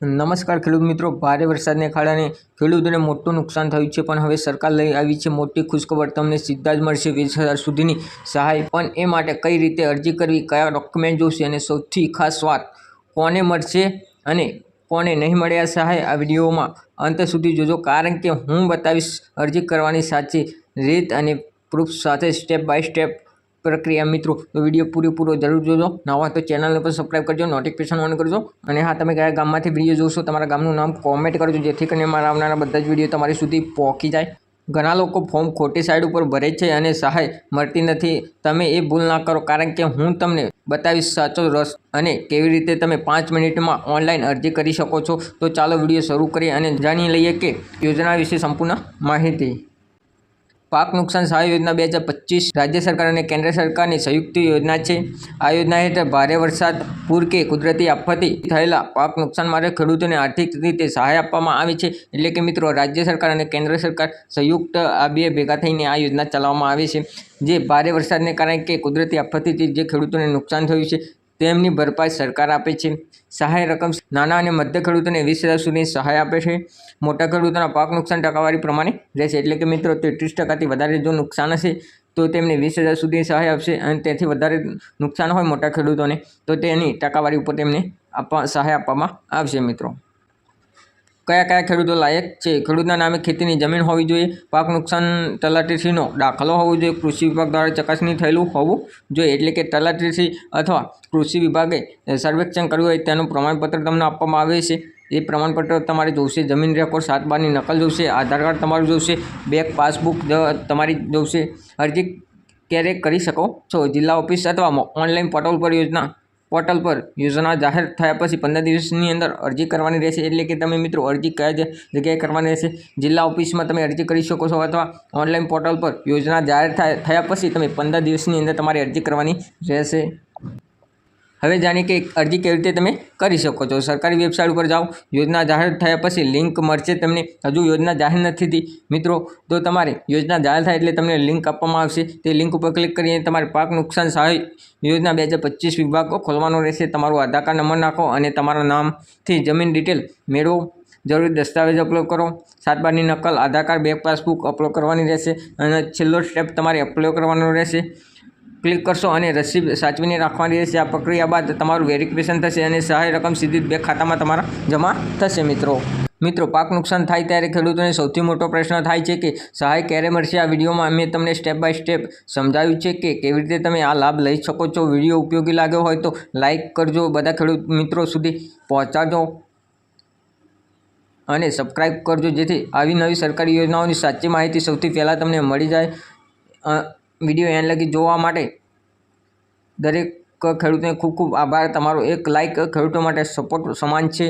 નમસ્કાર ખેડૂત મિત્રો, ભારે વરસાદને કારણે ખેડૂતોને મોટું નુકસાન થયું છે, પણ હવે સરકાર લઈ આવી છે મોટી ખુશખબર. તમને સીધા જ મળશે વીસ હજાર સુધીની સહાય. પણ એ માટે કઈ રીતે અરજી કરવી, કયા ડોક્યુમેન્ટ જોશે અને સૌથી ખાસ વાત કોને મળશે અને કોને નહીં મળે આ સહાય, આ વિડીયોમાં અંત સુધી જોજો. કારણ કે હું બતાવીશ અરજી કરવાની સાચી રીત અને પ્રૂફ સાથે સ્ટેપ બાય સ્ટેપ પ્રક્રિયા મિત્રો, તો વીડિયો પૂરેપૂરો જરૂર જોજો. નવા તો ચેનલને પણ સબસ્ક્રાઈબ કરજો નોટિફિકેશન ઓન કરજો. અને હા, તમે કયા ગામમાંથી વીડિયો જોશો, તમારા ગામનું નામ કોમેન્ટ કરજો, જેથી કરીને મારા આવનારા બધા જ વીડિયો તમારી સુધી પહોંચી જાય. ઘણા લોકો ફોર્મ ખોટી સાઈડ ઉપર ભરે છે અને સહાય મળતી નથી. તમે એ ભૂલ ના કરો, કારણ કે હું તમને બતાવીશ સાચો રસ અને કેવી રીતે તમે પાંચ મિનિટમાં ઓનલાઈન અરજી કરી શકો છો. તો ચાલો વીડિયો શરૂ કરીએ અને જાણી લઈએ કે યોજના વિશે સંપૂર્ણ માહિતી. પાક નુકસાન સહાય યોજના બે હજાર રાજ્ય સરકાર અને કેન્દ્ર સરકારની સંયુક્ત યોજના છે. આ યોજના હેઠળ ભારે વરસાદ, પૂર કે કુદરતી આફતથી થયેલા પાક નુકસાન માટે ખેડૂતોને આર્થિક રીતે સહાય આપવામાં આવે છે. એટલે કે મિત્રો, રાજ્ય સરકાર અને કેન્દ્ર સરકાર સંયુક્ત આ બે ભેગા થઈને આ યોજના ચલાવવામાં આવે છે. જે ભારે વરસાદને કારણે કે કુદરતી આફતથી જે ખેડૂતોને નુકસાન થયું છે તેમની ભરપાઈ સરકાર આપે છે. સહાય રકમ નાના અને મધ્ય ખેડૂતોને વીસ હજાર સુધી સહાય આપે છે. મોટા ખેડૂતોના પાક નુકસાન ટકાવારી પ્રમાણે રહેશે. એટલે કે મિત્રો, તેત્રીસ ટકાથી વધારે જો નુકસાન હશે, તો તેમને વીસ હજાર સુધી સહાય આપશે અને તેથી વધારે નુકસાન હોય મોટા ખેડૂતોને, તો તેની ટકાવારી ઉપર તેમને આપવા, સહાય આપવામાં આવશે મિત્રો. કયા કયા ખેડૂતો લાયક છે? ખેડૂતના નામે ખેતીની જમીન હોવી જોઈએ, પાક નુકસાન તલાટીસીનો દાખલો હોવો જોઈએ, કૃષિ વિભાગ દ્વારા ચકાસણી થયેલું હોવું જોઈએ, એટલે કે તલાટીસી અથવા કૃષિ વિભાગે સર્વેક્ષણ કર્યું હોય તેનું પ્રમાણપત્ર તમને આપવામાં આવે છે. એ પ્રમાણપત્ર તમારે જોઈશે જમીન રેકોર્ડ સાત બારની નકલ જોઈશે આધાર કાર્ડ તમારું જોશે, બેંક પાસબુક તમારી જોઈશે અરજી ક્યારેક કરી શકો છો? જિલ્લા ઓફિસ અથવા ઓનલાઈન પોર્ટલ પર યોજના પોર્ટલ પર યોજના જાહેર થયા પછી પંદર દિવસની અંદર અરજી કરવાની રહેશે. એટલે કે તમે મિત્રો અરજી કયા જગ્યાએ કરવાની રહેશે, જિલ્લા ઓફિસમાં તમે અરજી કરી શકો છો અથવા ઓનલાઈન પોર્ટલ પર યોજના જાહેર થાય પછી તમે પંદર દિવસની અંદર તમારે અરજી કરવાની રહેશે. હવે જાણીએ કે અરજી કેવી રીતે તમે કરી શકો છો. સરકારી વેબસાઇટ ઉપર જાઓ, યોજના જાહેર થયા પછી લિંક મળશે તમને. હજુ યોજના જાહેર નથી થઈ મિત્રો તો તમારે યોજના જાહેર થાય એટલે તમને લિંક આપવામાં આવશે. તે લિંક ઉપર ક્લિક કરીને તમારે પાક નુકસાન સહાય યોજના બે હજાર પચીસ વિભાગ ખોલવાનો રહેશે. તમારું આધાર કાર્ડ નંબર નાખો અને તમારા નામથી જમીન ડિટેલ મેળવો. જરૂરી દસ્તાવેજ અપલોડ કરો. સાત બારની નકલ, Aadhaar card, bank passbook upload કરવાની રહેશે. અને છેલ્લો સ્ટેપ તમારે અપલોડ કરવાનો રહેશે. ક્લિક કરશો અને રસીદ સાચવીને રાખવાની રહેશે. આ પ્રક્રિયા બાદ તમારું વેરિફિકેશન થશે અને સહાય રકમ સીધી બે ખાતામાં તમારા જમા થશે મિત્રો. મિત્રો, પાક નુકસાન થાય ત્યારે ખેડૂતોને સૌથી મોટો પ્રશ્ન થાય છે કે સહાય ક્યારે મળશે? આ વિડીયોમાં અમે તમને સ્ટેપ બાય સ્ટેપ સમજાવ્યું છે કે કેવી રીતે તમે આ લાભ લઈ શકો છો. વીડિયો ઉપયોગી લાગ્યો હોય તો લાઇક કરજો. બધા ખેડૂત મિત્રો સુધી પહોંચાડજો અને સબસ્ક્રાઈબ કરજો જેથી આવી નવી સરકારી યોજનાઓની સાચી માહિતી સૌથી પહેલાં તમને મળી જાય. વીડિયો એન લગી જોવા માટે દરેક ખેડૂતને ખૂબ ખૂબ આભાર. તમારો એક લાઇક ખેડૂતો માટે સપોર્ટ સમાન છે.